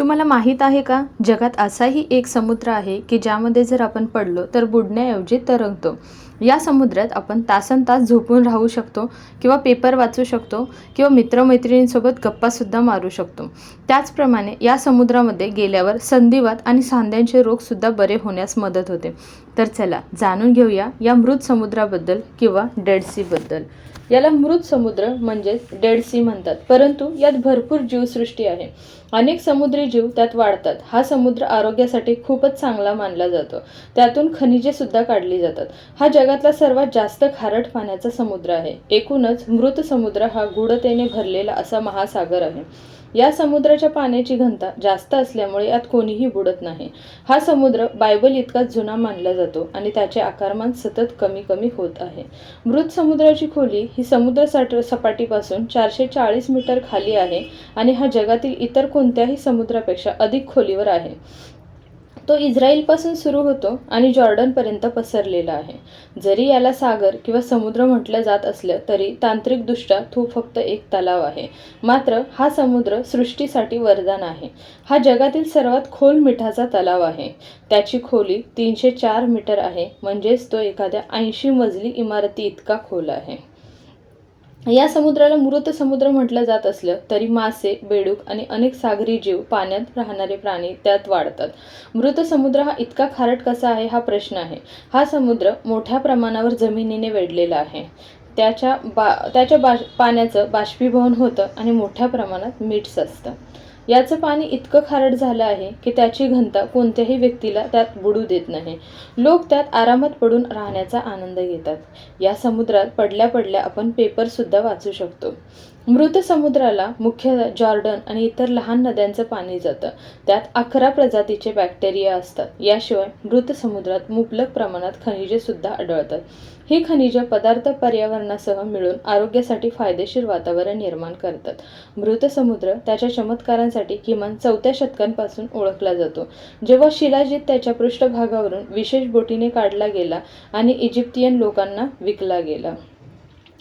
तुम्हाला माहीत आहे का? जगात असाही एक समुद्र आहे की ज्यामध्ये जर आपण पडलो तर बुडण्याऐवजी तरंगतो. या समुद्रात आपण तासन तास झोपून राहू शकतो किंवा पेपर वाचू शकतो किंवा मित्रमैत्रिणींसोबत गप्पासुद्धा मारू शकतो. त्याचप्रमाणे या समुद्रामध्ये गेल्यावर संधिवात आणि सांध्यांचे रोगसुद्धा बरे होण्यास मदत होते. तर चला जाणून घेऊया या मृत समुद्राबद्दल किंवा डेड सीबद्दल याला मृत समुद्र म्हणजेच डेड सी म्हणतात. परंतु यात भरपूर जीवसृष्टी आहे. अनेक समुद्री जीव त्यात वाढतात. हा समुद्र आरोग्यासाठी खूपच चांगला मानला जातो. त्यातून खनिजे सुद्धा काढली जातात. हा जगातला सर्वात जास्त खारट पाण्याचा समुद्र आहे. एकूणच मृत समुद्र हा गूढतेने भरलेला असा महासागर आहे. या समुद्राच्या पाण्याची घनता जास्त असल्यामुळे यात कोणीही बुडत नाही. हा समुद्र बायबल इतकाच जुना मानला जातो आणि त्याचे आकारमान सतत कमी कमी होत आहे. मृत समुद्राची खोली ही समुद्र साठ सपाटीपासून चारशे चाळीस मीटर खाली आहे आणि हा जगातील इतर कोणत्याही समुद्रापेक्षा अधिक खोलीवर आहे. तो इस्रायलपासून सुरू होतो आणि जॉर्डनपर्यंत पसरलेला आहे. जरी याला सागर किंवा समुद्र म्हटलं जात असलं तरी तांत्रिकदृष्ट्या तो फक्त एक तलाव आहे. मात्र हा समुद्र सृष्टीसाठी वरदान आहे. हा जगातील सर्वात खोल मिठाचा तलाव आहे. त्याची खोली तीनशे चार मीटर आहे. म्हणजेच तो एखाद्या ऐंशी मजली इमारती इतका खोल आहे. या समुद्राला मृत समुद्र म्हटलं जात असलं तरी मासे बेडूक आणि अनेक सागरी जीव पाण्यात राहणारे प्राणी त्यात वाढतात. मृत समुद्र हा इतका खारट कसा आहे हा प्रश्न आहे. हा समुद्र मोठ्या प्रमाणावर जमिनीने वेढलेला आहे. त्याच्या बा त्याच्या बा पाण्याचं बाष्पीभवन होतं आणि मोठ्या प्रमाणात मीठ साचतं. याचं पाणी इतकं खारट झालं आहे की त्याची घनता कोणत्याही व्यक्तीला त्यात बुडू देत नाही. लोक त्यात आरामात पडून राहण्याचा आनंद घेतात. या समुद्रात पडल्या पडल्या आपण पेपरसुद्धा वाचू शकतो. मृत समुद्राला मुख्य जॉर्डन आणि इतर लहान नद्यांचं पाणी जातं. त्यात अकरा प्रजातीचे बॅक्टेरिया असतात. याशिवाय मृत समुद्रात मुबलक प्रमाणात खनिजे सुद्धा आढळतात. ही खनिजे पदार्थ पर्यावरणासह मिळून आरोग्यासाठी फायदेशीर वातावरण निर्माण करतात. मृत समुद्र त्याच्या चमत्कारांसाठी किमान चौथ्या शतकांपासून ओळखला जातो. जेव्हा शिलाजीत त्याच्या पृष्ठभागावरून विशेष बोटीने काढला गेला आणि इजिप्तियन लोकांना विकला गेला.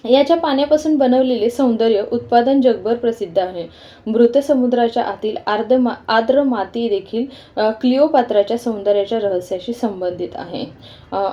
याच्या पाण्यापासून बनवलेले सौंदर्य उत्पादन जगभर प्रसिद्ध आहे. मृत समुद्राच्या आतील आर्द्र मा आर्द्र माती देखील क्लिओपात्राच्या सौंदर्याच्या रहस्याशी संबंधित आहे.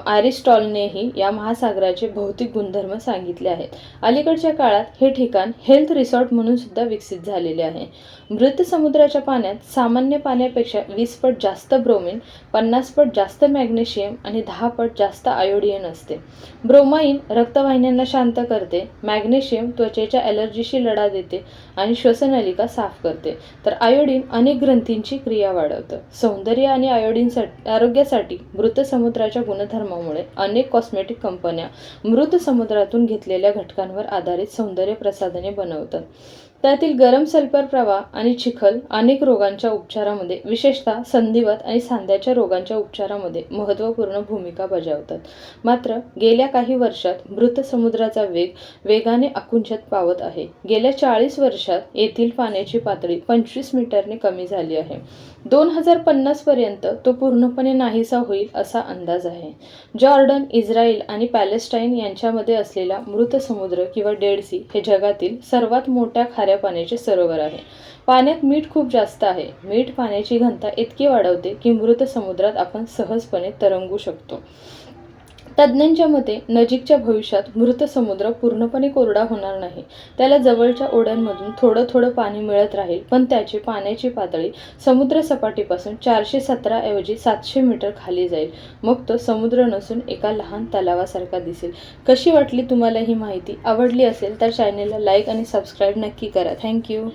आरिस्टॉलनेही या महासागराचे भौतिक गुणधर्म सांगितले आहेत. अलीकडच्या काळात हे ठिकाण हेल्थ रिसॉर्ट म्हणून सुद्धा विकसित झालेले आहे. मृत समुद्राच्या पाण्यात सामान्य पाण्यापेक्षा वीस पट जास्त ब्रोमिन पन्नास पट जास्त मॅग्नेशियम आणि दहा पट जास्त आयोडिन असते. ब्रोमाइन रक्तवाहिन्यांना शांत कर करते मॅग्नेशियम त्वचेच्या ॲलर्जीशी लढा देते आणि श्वसनलिका साफ करते. तर आयोडीन अनेक ग्रंथींची क्रिया वाढवतं. सौंदर्य आणि आयोडीनसाठी आरोग्यासाठी मृत समुद्राच्या गुणधर्मामुळे अनेक कॉस्मेटिक कंपन्या मृत समुद्रातून घेतलेल्या घटकांवर आधारित सौंदर्य प्रसाधने बनवतात. त्यातील गरम सल्फर प्रवाह आणि चिखल अनेक रोगांच्या उपचारामध्ये विशेषतः संधिवात आणि सांध्याच्या रोगांच्या उपचारामध्ये महत्त्वपूर्ण भूमिका बजावतात. मात्र गेल्या काही वर्षात मृत समुद्राचा वेग वेगाने आकुंचत पावत आहे. गेल्या चाळीस वर्षात येथील पाण्याची पातळी पंचवीस मीटरने कमी झाली आहे. दोन हजार पन्नासपर्यंत तो पूर्णपणे नाहीसा होईल असा अंदाज आहे. जॉर्डन इस्रायल आणि पॅलेस्टाईन यांच्यामध्ये असलेला मृत समुद्र किंवा डेड सी हे जगातील सर्वात मोठ्या खाऱ्या पाण्याचे सरोवर आहे. पाण्यात मीठ खूप जास्त आहे. मीठ पाण्याची घनता इतकी वाढवते की मृत समुद्रात आपण सहजपणे तरंगू शकतो. तज्ज्ञांच्या मते नजीकच्या भविष्यात मृत समुद्र पूर्णपणे कोरडा होणार नाही. त्याला जवळच्या ओढ्यांमधून थोडं थोडं पाणी मिळत राहील पण त्याची पाण्याची पातळी समुद्र सपाटीपासून चारशे सतरा ऐवजी सातशे मीटर खाली जाईल. मग तो समुद्र नसून एका लहान तलावासारखा दिसेल. कशी वाटली तुम्हाला ही माहिती? आवडली असेल तर चॅनेलला लाईक आणि सबस्क्राईब नक्की करा. थँक्यू